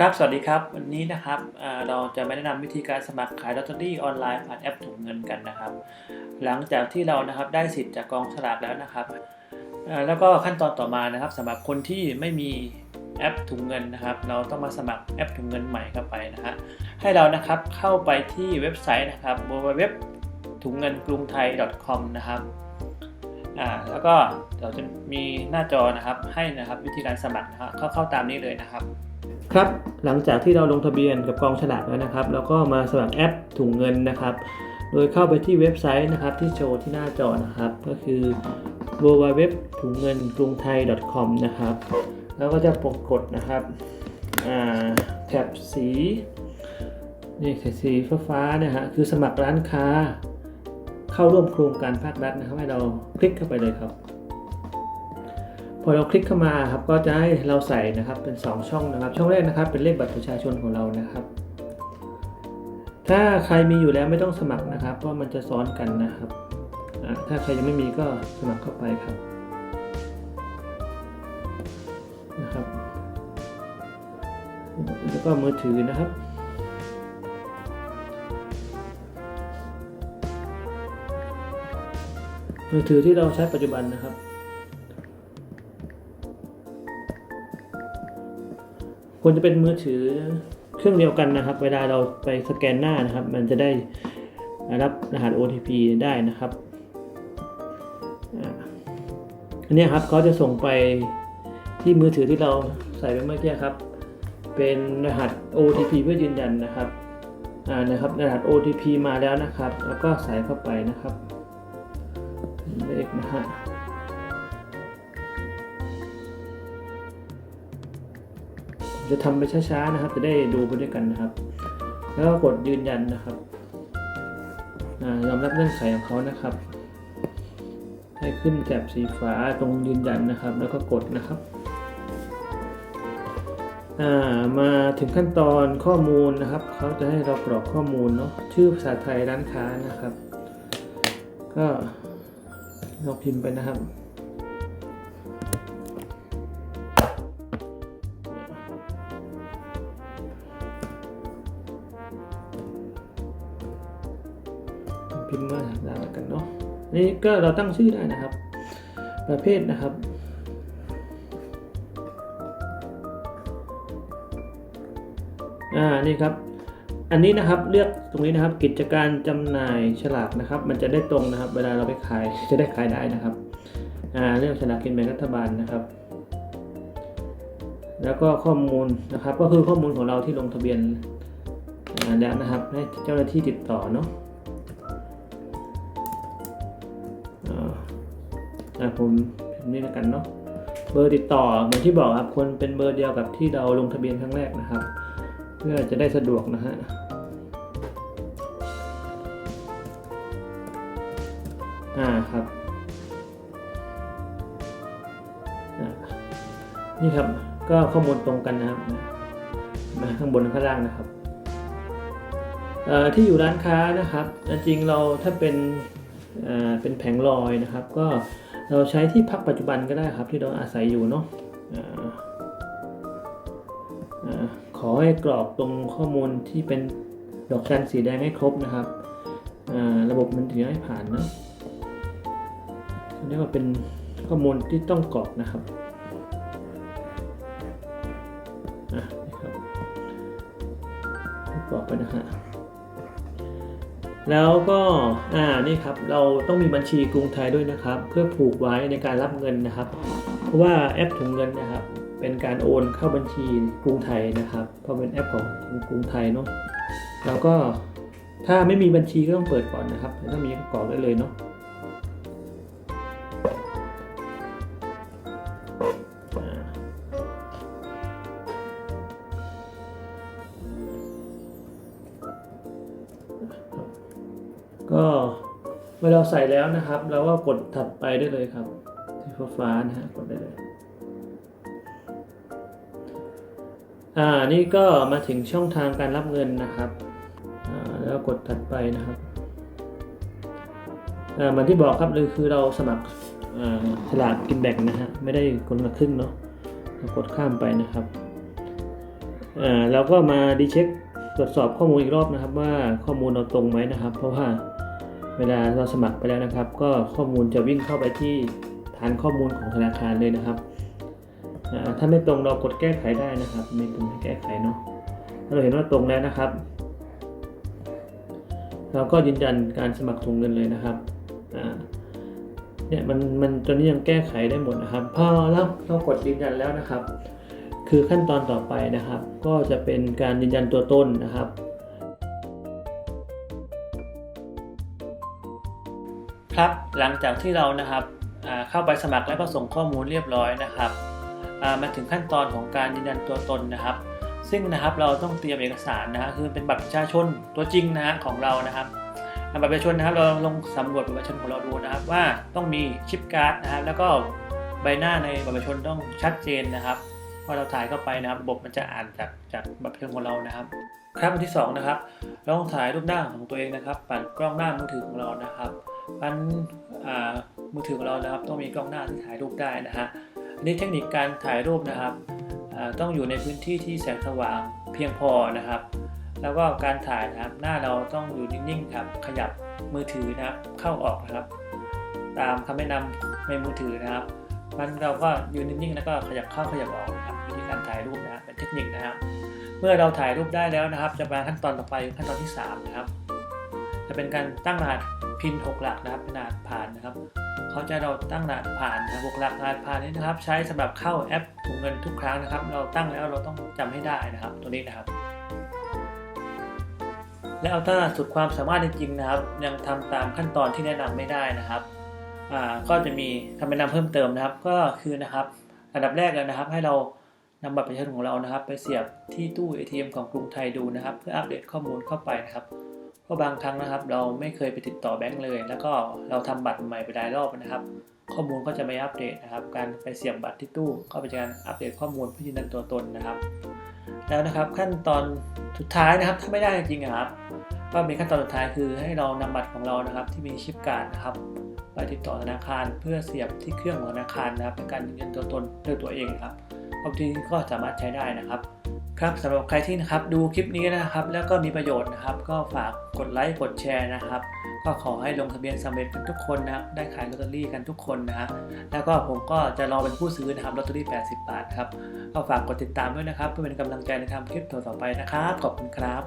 ครับ สวัสดีครับ วันนี้นะครับเราจะมาแนะนำวิธีการสมัครขายลอตเตอรี่ออนไลน์ผ่านแอปถุงเงินกันนะครับ หลังจากที่เรานะครับได้สิทธิ์จากกองสลากแล้วนะครับ แล้วก็ขั้นตอนต่อมานะครับสำหรับคนที่ไม่มีแอปถุงเงินนะครับ เราต้องมาสมัครแอปถุงเงินใหม่เข้าไปนะฮะให้เรานะครับเข้าไปที่เว็บไซต์นะครับ www ถุงเงินกรุงไทย .com นะครับ อ่าแล้วก็เดี๋ยวจะมีหน้าจอนะครับให้นะครับวิธีการสมัครนะครับเข้าเข้าตามนี้เลยนะครับ ครับหลังจากที่เราลงทะเบียนกับกองฉลากแล้วนะครับแล้วก็มาสมัครแอปถุงเงินนะครับ โดยเข้าไปที่เว็บไซต์นะครับที่โชว์ที่หน้าจอนะครับ ก็คือ www ถุงเงินกรุงไทย .com นะครับ แล้วก็จะปรากฏนะครับแถบสีนี่แถบสีฟ้าๆนะฮะคือสมัครร้านค้า เข้าร่วมโครงการภาครัฐนะครับ ให้เราคลิกเข้าไปเลยครับ พอเราคลิกเข้ามาครับก็จะให้เราใส่นะครับเป็น 2 ช่องนะครับ ช่องแรกนะครับ เป็นเลขบัตรประชาชนของเรานะครับ ถ้าใครมีอยู่แล้วไม่ต้องสมัครนะครับเพราะมันจะซ้อนกันนะครับถ้าใครยังไม่มีก็สมัครเข้าไปครับนะครับแล้วก็มือถือนะครับ มือถือที่เราใช้ปัจจุบันนะครับ ควรจะเป็นมือถือเครื่องเดียวกันนะครับ เวลาเราไปสแกนหน้านะครับ มันจะได้รับรหัส OTP ได้นะครับอันนี้ครับเขาจะส่งไปที่มือถือที่เราใส่ไปเมื่อกี้ครับ เป็นรหัส OTP เพื่อยืนยันนะครับอ่านะครับรหัส OTP มาแล้วนะครับ แล้วก็ใส่เข้าไปนะครับ เลขนะฮะจะทำไปช้าๆนะครับ จะได้ดูไปด้วยกันนะครับ แล้วก็กดยืนยันนะครับยอมรับเงื่อนไขของเขานะครับ ให้ขึ้นแถบสีฟ้าตรงยืนยันนะครับ แล้วก็กดนะครับมาถึงขั้นตอนข้อมูลนะครับ เขาจะให้เรากรอกข้อมูลเนาะชื่อภาษาไทยร้านค้านะครับ ก็ เราพิมพ์ไปนะครับพิมพ์มาได้แล้วกันเนาะนี่ก็เราตั้งชื่อได้นะครับ ประเภทนะครับอ่านี่ครับ อันนี้นะครับเลือกตรงนี้นะครับกิจการจำหน่ายฉลากนะครับ มันจะได้ตรงนะครับ เวลาเราไปขายจะได้ขายได้นะครับอ่าเลือกฉลากกินแบ่งรัฐบาลนะครับ แล้วก็ข้อมูลนะครับ ก็คือข้อมูลของเราที่ลงทะเบียนแล้วนะครับให้เจ้าหน้าที่ติดต่อเนาะอ่าอะผมนี่แล้วกันเนาะเบอร์ติดต่อเหมือนที่บอกครับควรเป็นเบอร์เดียวกับที่เราลงทะเบียนครั้งแรกนะครับ พื่อจะได้สะดวกนะฮะอ่าครับนี่ครับก็ข้อมูลตรงกันนะครับมาข้างบนข้างล่างนะครับเอ่อที่อยู่ร้านค้านะครับจริงเราถ้าเป็นอ่าเป็นแผงลอยนะครับ ก็เราใช้ที่พักปัจจุบันก็ได้ครับที่เราอาศัยอยู่เนาะ อ่าอ่าขอให้กรอกตรงข้อมูลที่เป็นดอกจันสีแดงให้ครบนะครับระบบมันถึงให้ผ่านนะนนี้ก็เป็นข้อมูลที่ต้องกรอกนะครับอะครับกรอกไปนะฮะแล้วก็อ่านี่ครับเราต้องมีบัญชีกรุงไทยด้วยนะครับ เพื่อผูกไว้ในการรับเงินนะครับ เพราะว่าแอปถุงเงินนะครับ เป็นการโอนเข้าบัญชีกรุงไทยนะครับ เพราะเป็นแอปของกรุงไทยเนาะแล้วก็ถ้าไม่มีบัญชีก็ต้องเปิดก่อนนะครับ ถ้ามีก็กรอกได้เลยเนาะก็เมื่อเราใส่แล้วนะครับ เราก็กดถัดไปได้เลยครับที่ฟ้านะฮะกดได้เลย อ่านี่ก็มาถึงช่องทางการรับเงินนะครับแล้วกดถัดไปนะครับเหมือนที่บอกครับเลยคือเราสมัครสลากกินแบ่งนะฮะไม่ได้คนละครึ่งเนาะกดข้ามไปนะครับเราก็มาดีเช็คตรวจสอบข้อมูลอีกรอบนะครับ ว่าข้อมูลเราตรงไหมนะครับ เพราะว่าเวลาเราสมัครไปแล้วนะครับ ก็ข้อมูลจะวิ่งเข้าไปที่ฐานข้อมูลของธนาคารเลยนะครับ ถ้าไม่ตรงเรากดแก้ไขได้นะครับมีปุ่มให้แก้ไขเนาะถ้าเราเห็นว่าตรงแล้วนะครับ เราก็ยืนยันการสมัครถุงเงินเลยนะครับเนี่ยมันมันตัวนี้ยังแก้ไขได้หมดนะครับพอเราเรากดยืนยันแล้วนะครับ คือขั้นตอนต่อไปนะครับ ก็จะเป็นการยืนยันตัวตนนะครับครับหลังจากที่เรานะครับเข้าไปสมัครและก็ส่งข้อมูลเรียบร้อยนะครับ มาถึงขั้นตอนของการยืนยันตัวตนนะครับ ซึ่งนะครับเราต้องเตรียมเอกสารนะฮะคือเป็นบัตรประชาชนตัวจริงนะฮะของเรานะครับบัตรประชาชนนะครับเราลองสำรวจบัตรประชาชนของเราดูนะครับ ว่าต้องมีชิปการ์ดนะครับแล้วก็ใบหน้าในบัตรประชาชนต้องชัดเจนนะครับพอเราถ่ายเข้าไปนะครับระบบมันจะอ่านจากจากบัตรประชาชนของเรานะครับครับอันที่สองนะครับเราต้องถ่ายรูปหน้าของตัวเองนะครับผ่านกล้องหน้ามือถือของเรานะครับผ่านอ่ามือถือของเรานะครับต้องมีกล้องหน้าที่ถ่ายรูปได้นะฮะ อันนี้เทคนิคการถ่ายรูปนะครับต้องอยู่ในพื้นที่ที่แสงสว่างเพียงพอนะครับ แล้วก็การถ่ายนะครับหน้าเราต้องอยู่นิ่งๆครับขยับมือถือนะครับเข้าออกนะครับ ตามคำแนะนำในมือถือนะครับ มันเราก็อยืนนิ่งๆแล้วก็ขยับเข้าขยับออกนะครับวิธีการถ่ายรูปนะครับเป็นเทคนิคนะครับ เมื่อเราถ่ายรูปได้แล้วนะครับ จะมาขั้นตอนต่อไปขั้นตอนที่3นะครับ เป็นการตั้งรหัสพิน 6 หลักนะครับเป็นรหัสผ่านนะครับเขาจะเราตั้งรหัสผ่านนะครับ6หลักรหัสผ่านนี้นะครับ ใช้สำหรับเข้าแอปถุงเงินทุกครั้งนะครับ เราตั้งแล้วเราต้องจำให้ได้นะครับ ตัวนี้นะครับ แล้วถ้าสุดความสามารถจริงๆนะครับ ยังทำตามขั้นตอนที่แนะนำไม่ได้นะครับก็จะมีคำแนะนำเพิ่มเติมนะครับ ก็คือนะครับอันดับแรกเลยนะครับ ให้เรานำบัตรประชาชนของเรานะครับ ไปเสียบที่ตู้ ATM ของกรุงไทยดูนะครับ เพื่ออัปเดตข้อมูลเข้าไปนะครับ เพราะบางครั้งนะครับ เราไม่เคยไปติดต่อแบงก์เลย แล้วก็เราทำบัตรใหม่ไปหลายรอบนะครับ ข้อมูลก็จะไม่อัปเดตนะครับ การไปเสียบบัตรที่ตู้ก็เป็นการอัปเดตข้อมูลเพื่อยืนยันตัวตนนะครับ แล้วนะครับขั้นตอนสุดท้ายนะครับ ถ้าไม่ได้จริงๆอะครับก็มีขั้นตอนสุดท้ายคือให้เรานำบัตรของเรานะครับ ที่มีชิปการ์ดนะครับไปติดต่อธนาคารเพื่อเสียบที่เครื่องของธนาคารนะครับเป็นการยืนยันตัวตนด้วยตัวเองนะครับความจริงก็สามารถใช้ได้นะครับ ครับสำหรับใครที่นะครับดูคลิปนี้นะครับ แล้วก็มีประโยชน์นะครับ ก็ฝากกดไลค์กดแชร์นะครับ ก็ขอให้ลงทะเบียนสำเร็จกันทุกคนนะได้ขายลอตเตอรี่กันทุกคนนะฮะแล้วก็ผมก็จะรอเป็นผู้ซื้อนะครับลอตเตอรี่ 80 บาทครับก็ฝากกดติดตามด้วยนะครับ เพื่อเป็นกำลังใจในทำคลิปต่อๆไปนะครับขอบคุณครับ